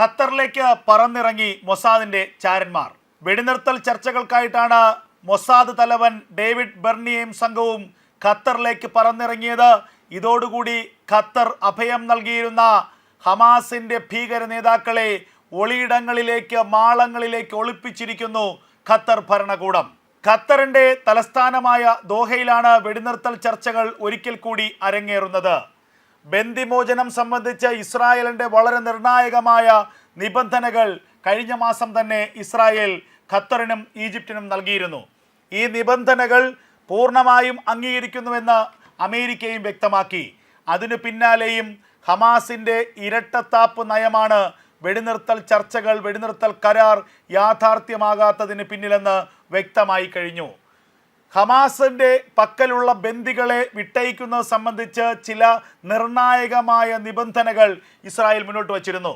ഖത്തറിലേക്ക് പറന്നിറങ്ങി മൊസാദിന്റെ ചാരന്മാർ. വെടിനിർത്തൽ ചർച്ചകൾക്കായിട്ടാണ് മൊസാദ് തലവൻ ഡേവിഡ് ബെർണിയയും സംഘവും ഖത്തറിലേക്ക് പറന്നിറങ്ങിയത്. ഇതോടുകൂടി ഖത്തർ അഭയം നൽകിയിരുന്ന ഹമാസിന്റെ ഭീകര നേതാക്കളെ ഒളിയിടങ്ങളിലേക്ക് മാളങ്ങളിലേക്ക് ഒളിപ്പിച്ചിരിക്കുന്നു ഖത്തർ ഭരണകൂടം. ഖത്തറിന്റെ തലസ്ഥാനമായ ദോഹയിലാണ് വെടിനിർത്തൽ ചർച്ചകൾ ഒരിക്കൽ കൂടി അരങ്ങേറുന്നത്. ബന്ദിമോചനം സംബന്ധിച്ച് ഇസ്രായേലിന്റെ വളരെ നിർണായകമായ നിബന്ധനകൾ കഴിഞ്ഞ മാസം തന്നെ ഇസ്രായേൽ ഖത്തറിനും ഈജിപ്തിനും നൽകിയിരുന്നു. ഈ നിബന്ധനകൾ പൂർണമായും അംഗീകരിക്കുന്നുവെന്ന് അമേരിക്കയും വ്യക്തമാക്കി. അതിനു പിന്നാലെയും ഹമാസിന്റെ ഇരട്ടത്താപ്പ് നയമാണ് വെടിനിർത്തൽ ചർച്ചകൾ വെടിനിർത്തൽ കരാർ യാഥാർത്ഥ്യമാകാത്തതിന് പിന്നിലെന്ന് വ്യക്തമായി കഴിഞ്ഞു. ഹമാസിന്റെ പക്കലുള്ള ബന്ദികളെ വിട്ടയക്കുന്നത് സംബന്ധിച്ച് ചില നിർണായകമായ നിബന്ധനകൾ ഇസ്രായേൽ മുന്നോട്ട് വച്ചിരുന്നു.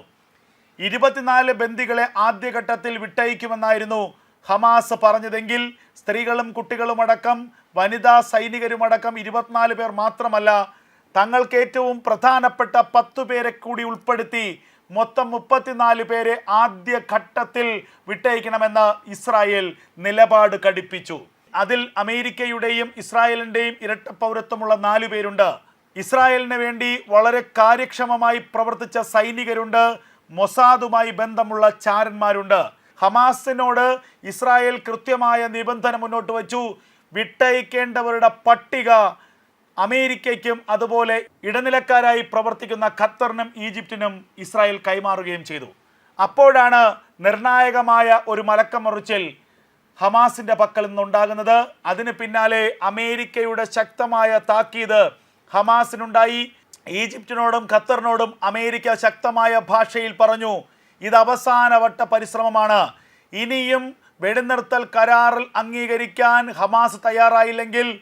ഇരുപത്തിനാല് ബന്ദികളെ ആദ്യഘട്ടത്തിൽ വിട്ടയക്കുമെന്നായിരുന്നു ഹമാസ് പറഞ്ഞതെങ്കിൽ സ്ത്രീകളും കുട്ടികളുമടക്കം വനിതാ സൈനികരുമടക്കം ഇരുപത്തിനാല് പേർ മാത്രമല്ല തങ്ങൾക്ക് ഏറ്റവും പ്രധാനപ്പെട്ട പത്തു പേരെ കൂടി ഉൾപ്പെടുത്തി മൊത്തം മുപ്പത്തിനാല് പേരെ ആദ്യ ഘട്ടത്തിൽ വിട്ടയക്കണമെന്ന് ഇസ്രായേൽ നിലപാട് കടുപ്പിച്ചു. അതിൽ അമേരിക്കയുടെയും ഇസ്രായേലിന്റെയും ഇരട്ട പൗരത്വമുള്ള നാലു പേരുണ്ട്. ഇസ്രായേലിന് വേണ്ടി വളരെ കാര്യക്ഷമമായി പ്രവർത്തിച്ച സൈനികരുണ്ട്. മൊസാദുമായി ബന്ധമുള്ള ചാരന്മാരുണ്ട്. ഹമാസിനോട് ഇസ്രായേൽ കൃത്യമായ നിബന്ധന മുന്നോട്ട് വച്ചു. വിട്ടയക്കേണ്ടവരുടെ പട്ടിക അമേരിക്കയ്ക്കും അതുപോലെ ഇടനിലക്കാരായി പ്രവർത്തിക്കുന്ന ഖത്തറിനും ഈജിപ്തിനും ഇസ്രായേൽ കൈമാറുകയും ചെയ്തു. അപ്പോഴാണ് നിർണായകമായ ഒരു മലക്കമറിച്ചിൽ ഹമാസിന്റെ പക്കൽ നിന്നുണ്ടാകുന്നത്. അതിന് പിന്നാലെ അമേരിക്കയുടെ ശക്തമായ താക്കീത് ഹമാസിനുണ്ടായി. ഈജിപ്തിനോടും ഖത്തറിനോടും അമേരിക്ക ശക്തമായ ഭാഷയിൽ പറഞ്ഞു. ഇത് അവസാനവട്ട പരിശ്രമമാണ്. ഇനിയും വെടിനിർത്തൽ കരാറിൽ അംഗീകരിക്കാൻ ഹമാസ് തയ്യാറായില്ലെങ്കിൽ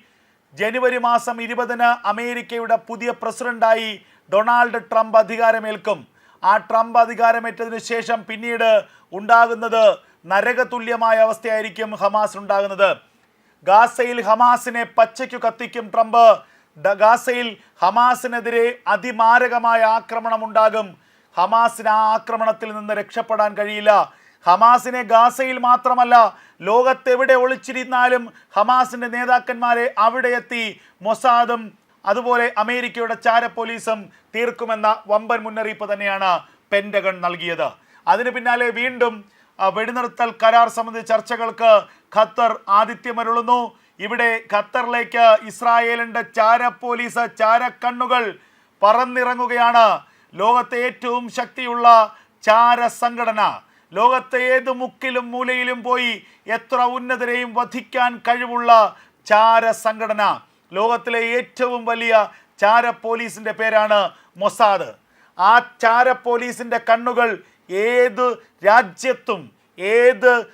ജനുവരി മാസം ഇരുപതിന് അമേരിക്കയുടെ പുതിയ പ്രസിഡന്റായി ഡൊണാൾഡ് ട്രംപ് അധികാരമേൽക്കും. ആ ട്രംപ് അധികാരമേറ്റതിനു ശേഷം പിന്നീട് ഉണ്ടാകുന്നത് നരകതുല്യമായ അവസ്ഥയായിരിക്കും ഹമാസ് ഉണ്ടാകുന്നത്. ഗാസയിൽ ഹമാസിനെ പച്ചയ്ക്കു കത്തിക്കും ട്രംപ്. ഗാസയിൽ ഹമാസിനെതിരെ അതിമാരകമായ ആക്രമണം ഉണ്ടാകും. ഹമാസിന് ആ ആക്രമണത്തിൽ നിന്ന് രക്ഷപ്പെടാൻ കഴിയില്ല. ഹമാസിനെ ഗാസയിൽ മാത്രമല്ല ലോകത്തെവിടെ ഒളിച്ചിരുന്നാലും ഹമാസിന്റെ നേതാക്കന്മാരെ അവിടെ എത്തി മൊസാദും അതുപോലെ അമേരിക്കയുടെ ചാര പോലീസും തീർക്കുമെന്ന വമ്പൻ മുന്നറിയിപ്പ് തന്നെയാണ് പെൻഡഗൺ നൽകിയത്. അതിന് പിന്നാലെ വീണ്ടും വെടിനിർത്തൽ കരാർ സംബന്ധിച്ച ചർച്ചകൾക്ക് ഖത്തർ ആതിഥ്യമരുളുന്നു. ഇവിടെ ഖത്തറിലേക്ക് ഇസ്രായേലിന്റെ ചാര പോലീസ് ചാര കണ്ണുകൾ പറന്നിറങ്ങുകയാണ്. ലോകത്തെ ഏറ്റവും ശക്തിയുള്ള ചാര സംഘടന. ലോകത്തെ ഏത് മുക്കിലും മൂലയിലും പോയി എത്ര ഉന്നതരെയും വധിക്കാൻ കഴിവുള്ള ചാര സംഘടന. ലോകത്തിലെ ഏറ്റവും വലിയ ചാര പോലീസിന്റെ പേരാണ് മൊസാദ്. ആ ചാര പോലീസിന്റെ കണ്ണുകൾ ഏത് രാജ്യത്തും ഏത്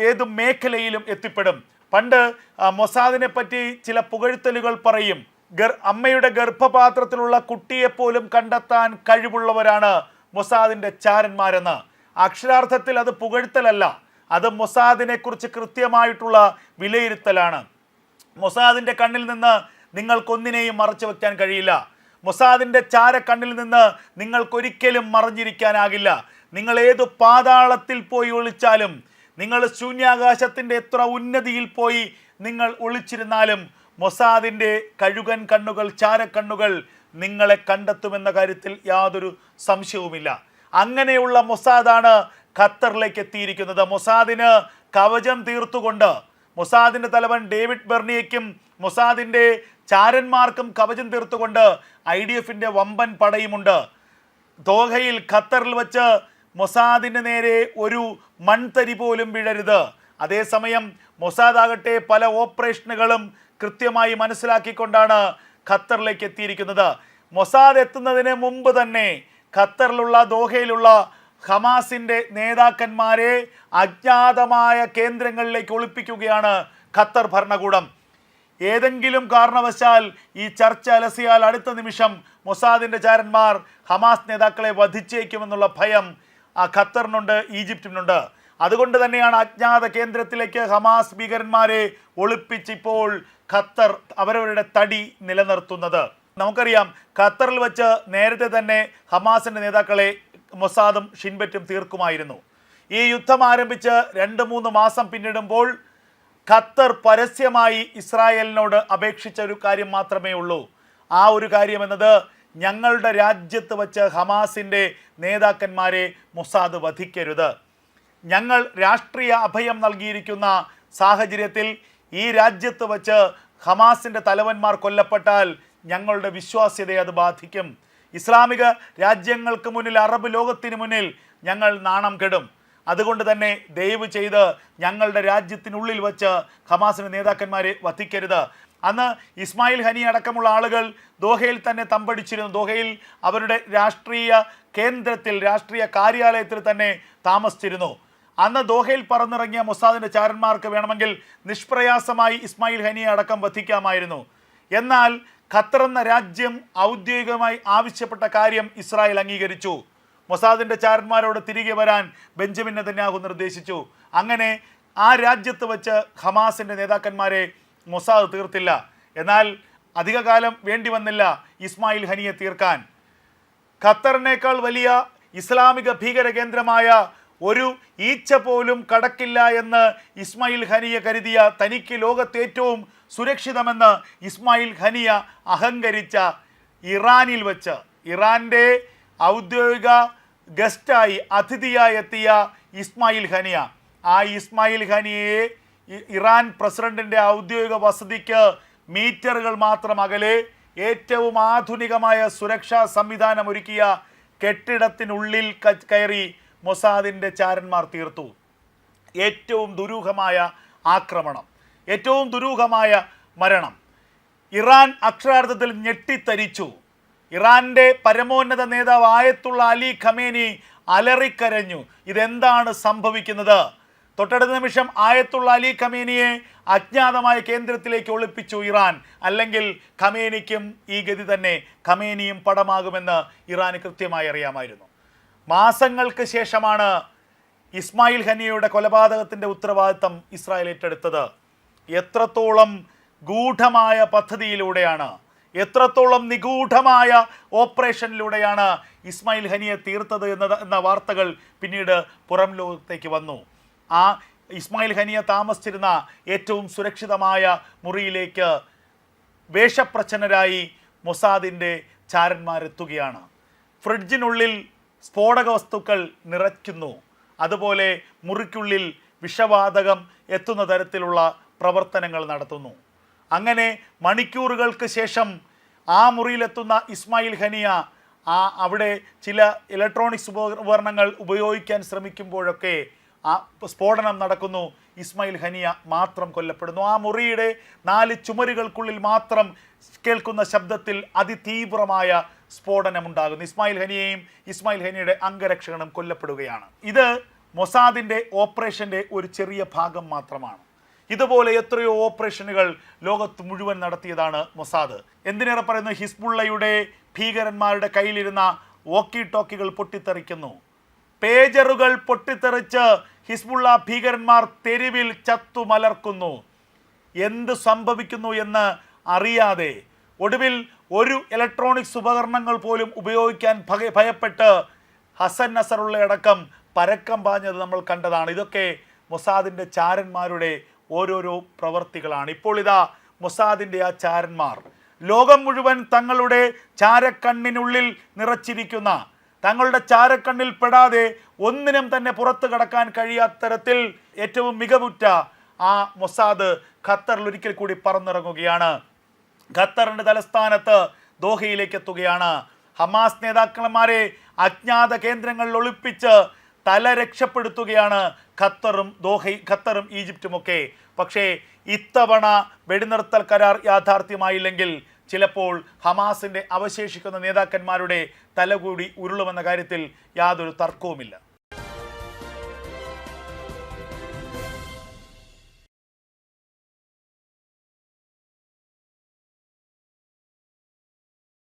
ഏത് മേഖലയിലും എത്തിപ്പെടും. പണ്ട് മൊസാദിനെ പറ്റി ചില പുകഴ്ത്തലുകൾ പറയും. ഗർ അമ്മയുടെ ഗർഭപാത്രത്തിലുള്ള കുട്ടിയെപ്പോലും കണ്ടെത്താൻ കഴിവുള്ളവരാണ് മൊസാദിന്റെ ചാരന്മാരെന്ന്. അക്ഷരാർത്ഥത്തിൽ അത് പുകഴ്ത്തലല്ല. അത് മൊസാദിനെ കുറിച്ച് കൃത്യമായിട്ടുള്ള വിലയിരുത്തലാണ്. മൊസാദിന്റെ കണ്ണിൽ നിന്ന് നിങ്ങൾക്കൊന്നിനെയും മറച്ചു വയ്ക്കാൻ കഴിയില്ല. മൊസാദിന്റെ ചാര കണ്ണിൽ നിന്ന് നിങ്ങൾക്കൊരിക്കലും മറഞ്ഞിരിക്കാനാകില്ല. നിങ്ങൾ ഏത് പാതാളത്തിൽ പോയി ഒളിച്ചാലും നിങ്ങൾ ശൂന്യാകാശത്തിന്റെ എത്ര ഉന്നതിയിൽ പോയി നിങ്ങൾ ഒളിച്ചിരുന്നാലും മൊസാദിന്റെ കഴുകൻ കണ്ണുകൾ ചാരക്കണ്ണുകൾ നിങ്ങളെ കണ്ടെത്തുമെന്ന കാര്യത്തിൽ യാതൊരു സംശയവുമില്ല. അങ്ങനെയുള്ള മൊസാദാണ് ഖത്തറിലേക്ക് എത്തിയിരിക്കുന്നത്. മൊസാദിന് കവചം തീർത്തുകൊണ്ട് മൊസാദിന്റെ തലവൻ ഡേവിഡ് ബെർണിയയ്ക്കും മൊസാദിന്റെ ചാരന്മാർക്കും കവചം തീർത്തുകൊണ്ട് ഐ ഡി എഫിന്റെ വമ്പൻ പടയുമുണ്ട്. ദോഹയിൽ ഖത്തറിൽ വെച്ച് മൊസാദിന് നേരെ ഒരു മൺതരി പോലും വീഴരുത്. അതേസമയം മൊസാദ് ആകട്ടെ പല ഓപ്പറേഷനുകളും കൃത്യമായി മനസ്സിലാക്കിക്കൊണ്ടാണ് ഖത്തറിലേക്ക് എത്തിയിരിക്കുന്നത്. മൊസാദ് എത്തുന്നതിന് മുമ്പ് തന്നെ ഖത്തറിലുള്ള ദോഹയിലുള്ള ഹമാസിന്റെ നേതാക്കന്മാരെ അജ്ഞാതമായ കേന്ദ്രങ്ങളിലേക്ക് ഒളിപ്പിക്കുകയാണ് ഖത്തർ ഭരണകൂടം. ഏതെങ്കിലും കാരണവശാൽ ഈ ചർച്ച അലസിയാൽ അടുത്ത നിമിഷം മൊസാദിന്റെ ചാരന്മാർ ഹമാസ് നേതാക്കളെ വധിച്ചേക്കുമെന്നുള്ള ഭയം ഖത്തറിനുണ്ട് ഈജിപ്തിനുണ്ട്. അതുകൊണ്ട് തന്നെയാണ് അജ്ഞാത കേന്ദ്രത്തിലേക്ക് ഹമാസ് ഭീകരന്മാരെ ഒളിപ്പിച്ചിപ്പോൾ ഖത്തർ അവരവരുടെ തടി നിലനിർത്തുന്നത്. നമുക്കറിയാം ഖത്തറിൽ വെച്ച് നേരത്തെ തന്നെ ഹമാസിന്റെ നേതാക്കളെ മൊസാദും ഷിൻബറ്റും തീർക്കുമായിരുന്നു. ഈ യുദ്ധം ആരംഭിച്ച് രണ്ട് മൂന്ന് മാസം പിന്നിടുമ്പോൾ ഖത്തർ പരസ്യമായി ഇസ്രായേലിനോട് അപേക്ഷിച്ച ഒരു കാര്യം മാത്രമേ ഉള്ളൂ. ആ ഒരു കാര്യം എന്നത് ഞങ്ങളുടെ രാജ്യത്ത് വച്ച് ഹമാസിന്റെ നേതാക്കന്മാരെ മൊസാദ് വധിക്കരുത്. ഞങ്ങൾ രാഷ്ട്രീയ അഭയം നൽകിയിരിക്കുന്ന സാഹചര്യത്തിൽ ഈ രാജ്യത്ത് വച്ച് ഹമാസിന്റെ തലവന്മാർ കൊല്ലപ്പെട്ടാൽ ഞങ്ങളുടെ വിശ്വാസ്യതയെ അത് ബാധിക്കും. ഇസ്ലാമിക രാജ്യങ്ങൾക്ക് മുന്നിൽ അറബ് ലോകത്തിന് മുന്നിൽ ഞങ്ങൾ നാണം കെടും. അതുകൊണ്ട് തന്നെ ദയവ് ചെയ്ത് ഞങ്ങളുടെ രാജ്യത്തിനുള്ളിൽ വച്ച് ഹമാസിന്റെ നേതാക്കന്മാരെ വധിക്കരുത്. അന്ന് ഇസ്മായിൽ ഹനി അടക്കമുള്ള ആളുകൾ ദോഹയിൽ തന്നെ തമ്പടിച്ചിരുന്നു. ദോഹയിൽ അവരുടെ രാഷ്ട്രീയ കേന്ദ്രത്തിൽ രാഷ്ട്രീയ കാര്യാലയത്തിൽ തന്നെ താമസിച്ചിരുന്നു. അന്ന് ദോഹയിൽ പറന്നിറങ്ങിയ മൊസാദിന്റെ ചാരന്മാർക്ക് വേണമെങ്കിൽ നിഷ്പ്രയാസമായി ഇസ്മായിൽ ഹനിയെ അടക്കം വധിക്കാമായിരുന്നു. എന്നാൽ ഖത്തർ എന്ന രാജ്യം ഔദ്യോഗികമായി ആവശ്യപ്പെട്ട കാര്യം ഇസ്രായേൽ അംഗീകരിച്ചു. മൊസാദിന്റെ ചാരന്മാരോട് തിരികെ വരാൻ ബെഞ്ചമിൻ നെതന്യാഹു നിർദ്ദേശിച്ചു. അങ്ങനെ ആ രാജ്യത്ത് വച്ച് ഹമാസിന്റെ നേതാക്കന്മാരെ മൊസാദ് തീർത്തില്ല. എന്നാൽ അധികകാലം വേണ്ടി വന്നില്ല ഇസ്മായിൽ ഹനിയെ തീർക്കാൻ. ഖത്തറിനേക്കാൾ വലിയ ഇസ്ലാമിക ഭീകര കേന്ദ്രമായ ഒരു ഈച്ച പോലും കടക്കില്ല എന്ന് ഇസ്മായിൽ ഹനിയ കരുതിയ തനിക്ക് ലോകത്ത് ഏറ്റവും സുരക്ഷിതമെന്ന് ഇസ്മായിൽ ഹനിയ അഹങ്കരിച്ച ഇറാനിൽ വെച്ച്. ഇറാന്റെ ഔദ്യോഗിക ഗസ്റ്റായി അതിഥിയായി എത്തിയ ഇസ്മായിൽ ഹനിയ. ആ ഇസ്മായിൽ ഹനിയെ ഇ- ഇറാൻ പ്രസിഡന്റിന്റെ ഔദ്യോഗിക വസതിക്ക് മീറ്ററുകൾ മാത്രം അകലെ ഏറ്റവും ആധുനികമായ സുരക്ഷാ സംവിധാനം ഒരുക്കിയ കെട്ടിടത്തിനുള്ളിൽ കയറി മൊസാദിന്റെ ചാരന്മാർ തീർത്തു. ഏറ്റവും ദുരൂഹമായ ആക്രമണം ഏറ്റവും ദുരൂഹമായ മരണം. ഇറാൻ അക്ഷരാർത്ഥത്തിൽ ഞെട്ടിത്തരിച്ചു. ഇറാന്റെ പരമോന്നത നേതാവ് ആയത്തുള്ള അലി ഖമേനി അലറിക്കരഞ്ഞു. ഇതെന്താണ് സംഭവിക്കുന്നത്? തൊട്ടടുത്ത നിമിഷം ആയത്തുള്ള അലി ഖമേനിയെ അജ്ഞാതമായ കേന്ദ്രത്തിലേക്ക് ഒളിപ്പിച്ചു ഇറാൻ. അല്ലെങ്കിൽ ഖമേനിക്കും ഈ ഗതി തന്നെ ഖമേനിയും പടമാകുമെന്ന് ഇറാന് കൃത്യമായി അറിയാമായിരുന്നു. മാസങ്ങൾക്ക് ശേഷമാണ് ഇസ്മായിൽ ഹനിയയുടെ കൊലപാതകത്തിന്റെ ഉത്തരവാദിത്തം ഇസ്രായേൽ ഏറ്റെടുത്തത്. എത്രത്തോളം ഗൂഢമായ പദ്ധതിയിലൂടെയാണ് എത്രത്തോളം നിഗൂഢമായ ഓപ്പറേഷനിലൂടെയാണ് ഇസ്മായിൽ ഹനിയെ തീർത്തത് എന്ന വാർത്തകൾ പിന്നീട് പുറം ലോകത്തേക്ക് വന്നു. ആ ഇസ്മായിൽ ഹനിയ താമസിച്ചിരുന്ന ഏറ്റവും സുരക്ഷിതമായ മുറിയിലേക്ക് വേഷപ്രച്ഛന്നരായി മൊസാദിന്റെ ചാരന്മാരെത്തുകയാണ്. ഫ്രിഡ്ജിനുള്ളിൽ സ്ഫോടക വസ്തുക്കൾ നിറയ്ക്കുന്നു. അതുപോലെ മുറിക്കുള്ളിൽ വിഷവാതകം എത്തുന്ന തരത്തിലുള്ള പ്രവർത്തനങ്ങൾ നടത്തുന്നു. അങ്ങനെ മണിക്കൂറുകൾക്ക് ശേഷം ആ മുറിയിലെത്തുന്ന ഇസ്മായിൽ ഹനിയ ആ അവിടെ ചില ഇലക്ട്രോണിക്സ് ഉപകരണങ്ങൾ ഉപയോഗിക്കാൻ ശ്രമിക്കുമ്പോഴൊക്കെ ആ സ്ഫോടനം നടക്കുന്നു. ഇസ്മായിൽ ഹനിയ മാത്രം കൊല്ലപ്പെടുന്നു. ആ മുറിയുടെ നാല് ചുമരുകൾക്കുള്ളിൽ മാത്രം കേൾക്കുന്ന ശബ്ദത്തിൽ അതിതീവ്രമായ സ്ഫോടനമുണ്ടാകുന്നു. ഇസ്മായിൽ ഹനിയെയും ഇസ്മായിൽ ഹനിയുടെ അംഗരക്ഷകനും കൊല്ലപ്പെടുകയാണ്. ഇത് മൊസാദിന്റെ ഓപ്പറേഷന്റെ ഒരു ചെറിയ ഭാഗം മാത്രമാണ്. ഇതുപോലെ എത്രയോ ഓപ്പറേഷനുകൾ ലോകത്ത് മുഴുവൻ നടത്തിയതാണ് മൊസാദ്. എന്തിനേറെ പറയുന്നു? ഹിസ്ബുള്ളയുടെ ഭീകരന്മാരുടെ കയ്യിലിരുന്ന വോക്കി ടോക്കികൾ പൊട്ടിത്തെറിക്കുന്നു. പേജറുകൾ പൊട്ടിത്തെറിച്ച് ഹിസ്ബുള്ള ഭീകരന്മാർ തെരുവിൽ ചത്തുമലർക്കുന്നു. എന്ത് സംഭവിക്കുന്നു എന്ന് അറിയാതെ ഒടുവിൽ ഒരു ഇലക്ട്രോണിക്സ് ഉപകരണങ്ങൾ പോലും ഉപയോഗിക്കാൻ ഭയ- ഭയപ്പെട്ട് ഹസൻ നസറുള്ള അടക്കം പരക്കം പാഞ്ഞത് നമ്മൾ കണ്ടതാണ്. ഇതൊക്കെ മൊസാദിന്റെ ചാരന്മാരുടെ ഓരോരോ പ്രവർത്തികളാണ്. ഇപ്പോൾ ഇതാ മൊസാദിന്റെ ആ ചാരന്മാർ. ലോകം മുഴുവൻ തങ്ങളുടെ ചാരക്കണ്ണിനുള്ളിൽ നിറച്ചിരിക്കുന്ന തങ്ങളുടെ ചാരക്കണ്ണിൽ പെടാതെ ഒന്നിനും തന്നെ പുറത്തു കടക്കാൻ കഴിയാത്ത തരത്തിൽ ഏറ്റവും മികവുറ്റ ആ മൊസാദ് ഖത്തറിൽ ഒരിക്കൽ കൂടി പറന്നിറങ്ങുകയാണ്. ഖത്തറിന്റെ തലസ്ഥാനത്ത് ദോഹയിലേക്ക് എത്തുകയാണ്. ഹമാസ് നേതാക്കന്മാരെ അജ്ഞാത കേന്ദ്രങ്ങളിൽ ഒളിപ്പിച്ച് തല രക്ഷപ്പെടുത്തുകയാണ് ഖത്തറും ദോഹ ഖത്തറും ഈജിപ്തുമൊക്കെ. പക്ഷേ ഇത്തവണ വെടിനിർത്തൽ കരാർ യാഥാർത്ഥ്യമായില്ലെങ്കിൽ ചിലപ്പോൾ ഹമാസിന്റെ അവശേഷിക്കുന്ന നേതാക്കന്മാരുടെ തലകൂടി ഉരുളുമെന്ന കാര്യത്തിൽ യാതൊരു തർക്കവുമില്ല.